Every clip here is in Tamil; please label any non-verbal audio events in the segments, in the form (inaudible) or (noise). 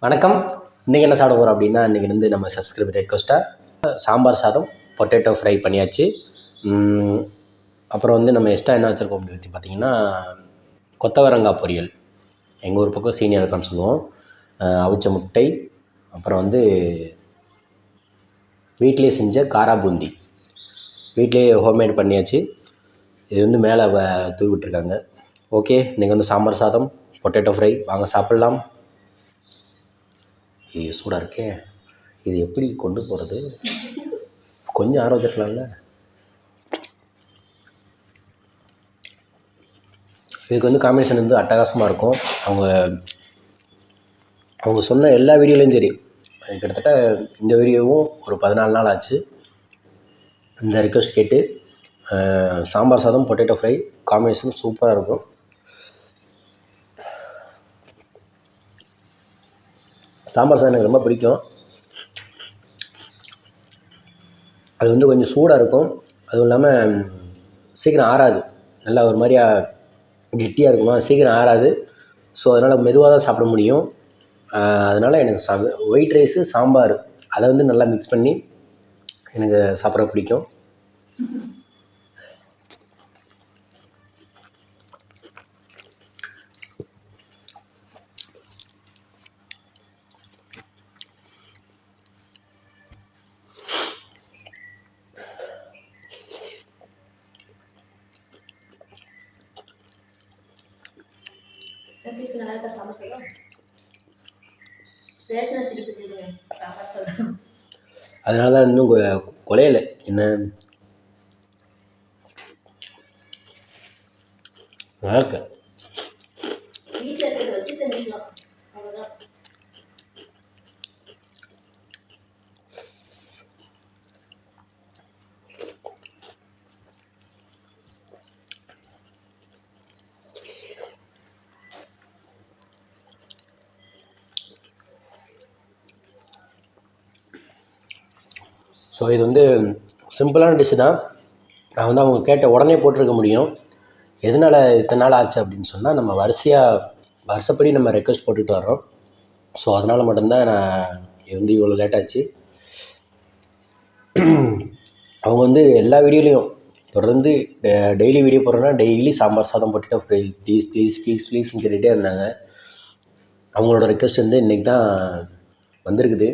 வணக்கம். இன்றைக்கி என்ன சாப்பிட போகிறோம் அப்படின்னா இன்றைக்கி வந்து நம்ம சப்ஸ்கிரைபர் ரெக்வஸ்ட்டாக சாம்பார் சாதம் பொட்டேட்டோ ஃப்ரை பண்ணியாச்சு. அப்புறம் வந்து நம்ம எக்ஸ்ட்ரா என்ன வச்சுருக்கோம் அப்படின்னு பற்றி பார்த்திங்கன்னா கொத்தவரங்காய் பொரியல். எங்கள் ஊர் பக்கம் சீனியர் இருக்கான்னு சொல்லுவோம். அவிச்ச முட்டை அப்புறம் வந்து வீட்டிலே செஞ்ச காரா பூந்தி. வீட்டிலேயே ஹோம்மேட் பண்ணியாச்சு. இது வந்து மேலே வ- தூவி விட்டுருக்காங்க. ஓகே இன்றைக்கி வந்து சாம்பார் சாதம் பொட்டேட்டோ ஃப்ரை வாங்க சாப்பிட்லாம். ஐயோ சூடாக இருக்கே. இது எப்படி கொண்டு போகிறது கொஞ்சம் ஆற வச்சிருக்கலாம்ல. இதுக்கு வந்து காம்பினேஷன் வந்து அட்டகாசமாக இருக்கும். அவங்க அவங்க சொன்ன எல்லா வீடியோலையும் சரி. கிட்டத்தட்ட இந்த வீடியோவும் ஒரு பதினாலு நாள் ஆச்சு. இந்த ரிக்வெஸ்ட் கேட்டு சாம்பார் சாதம் பொட்டேட்டோ ஃப்ரை காம்பினேஷன் சூப்பராக இருக்கும். சாம்பார் சாதம் எனக்கு ரொம்ப பிடிக்கும். அது வந்து கொஞ்சம் சூடாக இருக்கும். அதுவும் இல்லாமல் சீக்கிரம் ஆறாது. நல்லா ஒரு மாதிரியா கெட்டியாக இருக்குமா? சீக்கிரம் ஆறாது. ஸோ அதனால் மெதுவாக தான் சாப்பிட முடியும். அதனால் எனக்கு சா ஒயிட் ரைஸு சாம்பார் அதை வந்து நல்லா மிக்ஸ் பண்ணி எனக்கு சாப்பிட பிடிக்கும். எப்படி இருக்கு நல்லா இருக்கா சாம்பார் சாதம் சாம்பார் சாதம் அதனால தான் இன்னும் கொ- என்ன? நல்லா இருக்கு வீட்டில் இருக்கிறத வச்சு செஞ்சுக்கலாம் அவ்வளோதான் ஸோ இது வந்து சிம்பிளான டிஷ்ஷு தான். நான் வந்து அவங்க கேட்ட உடனே போட்டிருக்க முடியும். எதனால் இத்தனை நாள் ஆச்சு அப்படின்னு சொன்னால் நம்ம வரிசையாக வருஷப்படி நம்ம ரெக்வஸ்ட் போட்டுட்டு வரோம் ஸோ அதனால் மட்டும்தான் நான் வந்து இவ்வளோ லேட் ஆச்சு. அவங்க வந்து எல்லா வீடியோலையும் தொடர்ந்து டெய்லி வீடியோ போடுறோன்னா டெய்லி சாம்பார் சாதம் போட்டுட்டு ப்ளீஸ் ப்ளீஸ் ப்ளீஸ் ப்ளீஸ்னு கேட்டுகிட்டே இருந்தாங்க. அவங்களோட ரெக்வஸ்ட் வந்து இன்றைக்கி தான் வந்திருக்குது.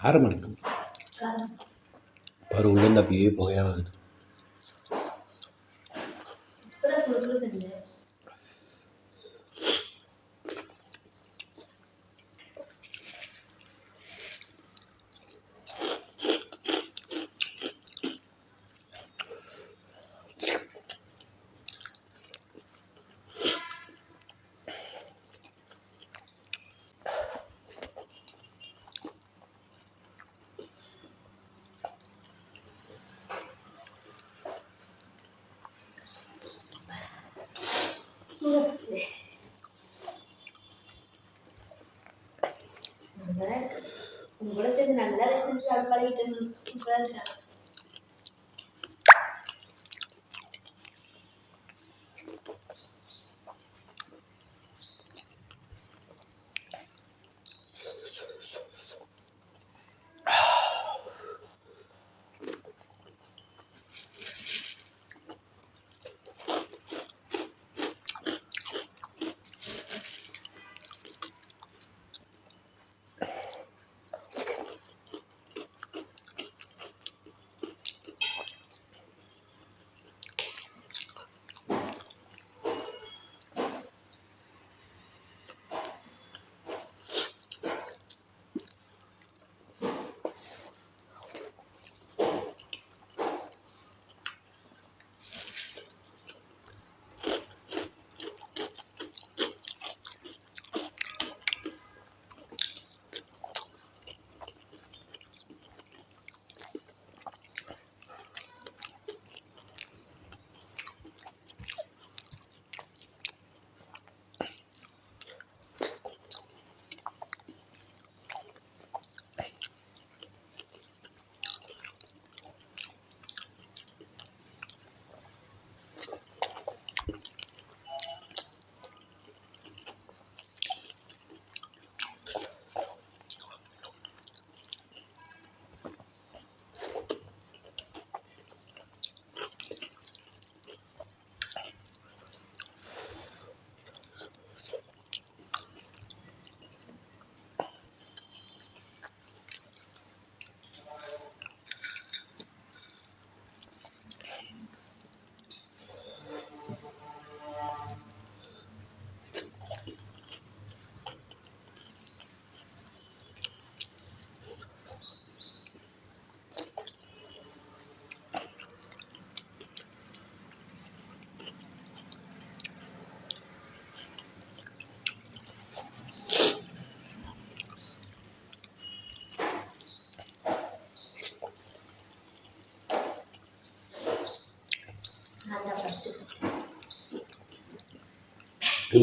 ஆரம்பம் இருக்கு காரம் பாரு உள்ளேருந்து அப்படியே புகையாக வருது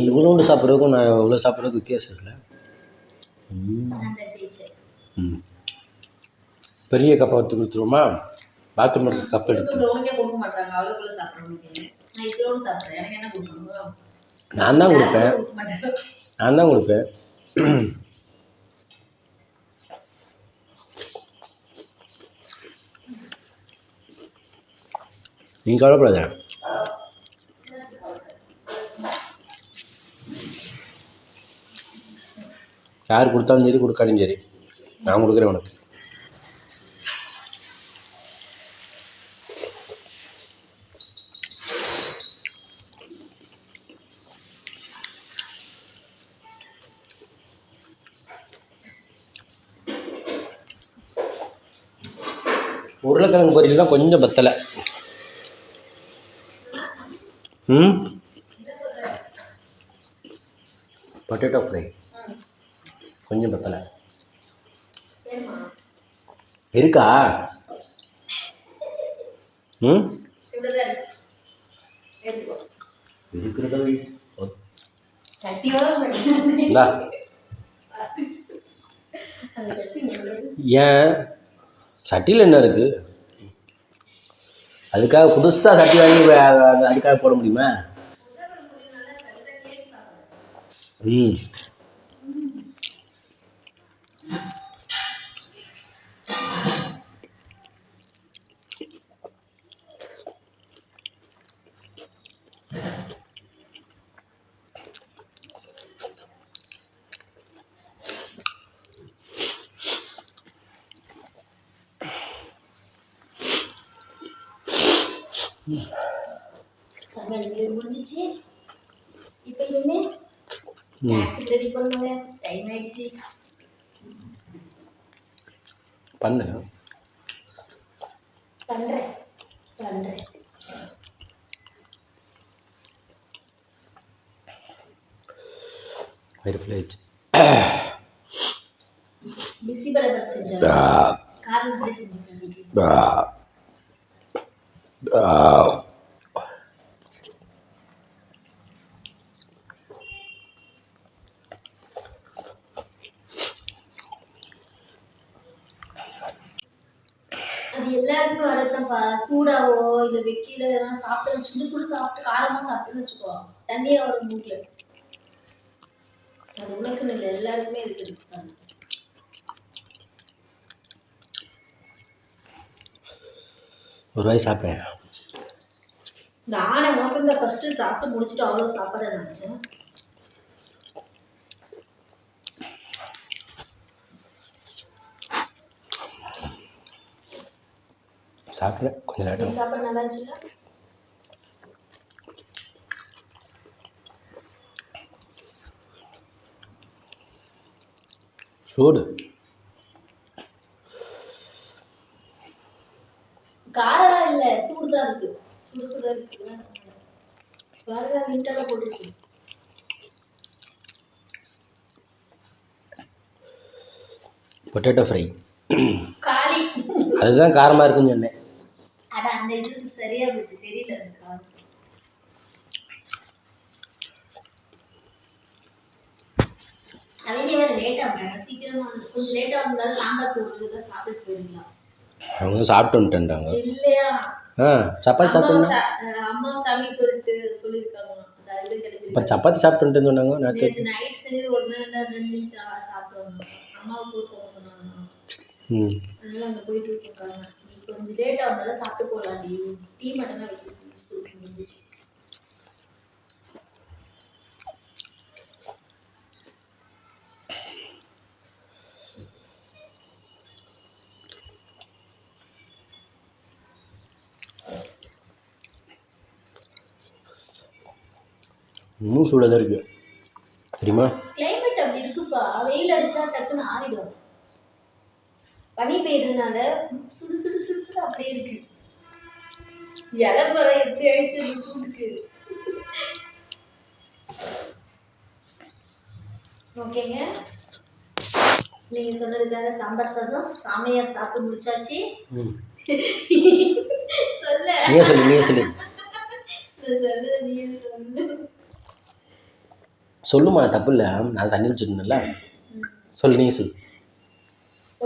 இவ்வளோண்டு சாப்பிட்றதுக்கும் நான் இவ்வளோ சாப்பிட்றதுக்கும் வித்தியாசம் இருக்குல்ல ம். பெரிய கப்பை எடுத்து கொடுத்துருவோமா? பாத்ரூம் இருக்க கப் எடுத்து. நான் தான் கொடுப்பேன். நான் தான் கொடுப்பேன். நீ கவலைப்படாத. யார் கொடுத்தாலும் சரி கொடுக்காலும் சரி. நான் கொடுக்குறேன் உனக்கு. உருளைக்கிழங்கு பொரியல் தான் கொஞ்சம் பத்தலை. ம்? பொட்டேட்டோ ஃப்ரை கொஞ்சம் பத்தலை. இருக்கா? ம்? இருக்கிறத ஏன்? சட்டியில் என்ன இருக்குது அதுக்காக புதுசாக சட்டி வாங்கி அதுக்காக போட முடியுமா? ம். முடிஞ்சிச்சு இப்போ என்ன ரெடி பண்ணுங்க டைம் ஆயிடுச்சு. பண்ணு பண்ணுறேன் பண்ணுறேன் வயிறு ஆயிடுச்சு பிசி படை பத்து செஞ்சோம் காரணம் செஞ்சுருக்கேன் அது எல்லாருக்குமே வரதுப்பா சூடாவோ இல்லை வெக்கையில எதனா சாப்பிட்டு சுடு சுடு சாப்பிட்டு காரமாக சாப்பிட்டுன்னு வச்சுக்கோ. தண்ணியா வரும் மூட்டில் அது உனக்குன்னு இல்லை எல்லாருக்குமே இருக்குது. ஒரு வாய் சாப்பிட்றேன் இந்த ஆனை மட்டும் தான் ஃபர்ஸ்ட் சாப்பிட்டு முடிச்சுட்டு அவ்வளோ சாப்பாடு நினைச்சேன் சாப்பிட்றேன் கொஞ்சம் லேட்டாக சாப்பாடு நல்லா இருந்துச்சுல சூடு காரம்லாம் இல்லை சூடு தான் இருக்கு சுடு சுடு இருக்கு வேற விண்டெல்லாம் போட்டுருக்கு பொட்டேட்டோ ஃப்ரை அதுதான் காரமாக இருக்குன்னு சொன்னேன். அவங்க சாப்பிட்டு வந்துட்டாங்க. இல்லையா? ஆ சப்பாத்தி அம்மா சாப்பிட்டு சா- அஹ் அம்மா சமையல் சொல்லிட்டு சொல்லியிருக்காங்க. அப்புறம் சப்பாத்தி சாப்பிட்டு வந்துட்டேன்னு சொன்னாங்க நேற்று நைட் செஞ்சது ஒரு நேரம் ரெண்டு நிமிஷம் அம்மாவை சோறு போக சொன்னாங்க. ம். அதனால அங்கே போயிட்டு இருக்காங்க நீ கொஞ்சம் லேட்டாக வந்தாலும் சாப்பிட்டு போகலாண்டி. டீ மட்டும் தான் சூடாக தான் இருக்குது தெரியுமா? கிளைமேட் அப்படி இருக்குப்பா. வெயில் அடிச்சா டக்குன்னு ஆறிடும். பனி பெய்யறதுனால சுடு சுடு சுடு சுடு அப்படியே இருக்கு. இலை பற எப்படி ஆயிடுச்சு சூடுக்கு? ஓகேங்க. நீங்க சொன்னதுக்காக சாம்பார் சாதம் சாமையா சாப்பிட்டு முடிச்சாச்சு. (laughs) சொல்ல. நீயே சொல்லு நீயே சொல்லு. (laughs) சொல்லுமா தப்பு இல்லை நான் தண்ணி வச்சுருந்தேன்ல சொல்லு நீ சொல்லு.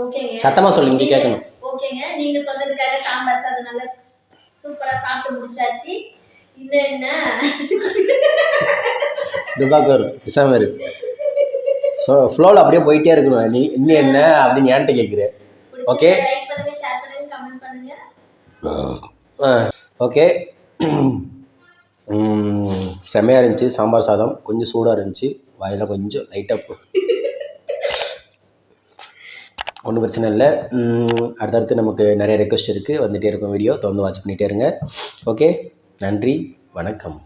ஓகேங்க. சத்தமா சொல்லு, இங்க கேட்கணும். ஓகேங்க. நீங்க சொன்னதுக்காக சாம்பார் சாதம் நல்லா சூப்பரா சாப்பிட்டு முடிச்சாச்சு. இன்னும் என்ன? துபாக்கர் விசாம இரு. ஸோ ஃப்ளோவில் அப்படியே போயிட்டே இருக்கணும். நீ இன்னும் என்ன அப்படின்னு ஏன்ட்ட கேட்குற. Okay. லைக் பண்ணுங்க ஷேர் பண்ணுங்க கமெண்ட் பண்ணுங்க. ஓகே செம்மையாக இருந்துச்சு. சாம்பார் சாதம் கொஞ்சம் சூடாக இருந்துச்சு. வாயில் கொஞ்சம் லைட்டாக ஒன்றும் பிரச்சனை இல்லை. அடுத்தடுத்து நமக்கு நிறைய ரெக்வஸ்ட் இருக்குது வந்துகிட்டே இருக்கும் வீடியோ தொடர்ந்து வாட்ச் பண்ணிகிட்டே இருங்க. ஓகே நன்றி. வணக்கம்.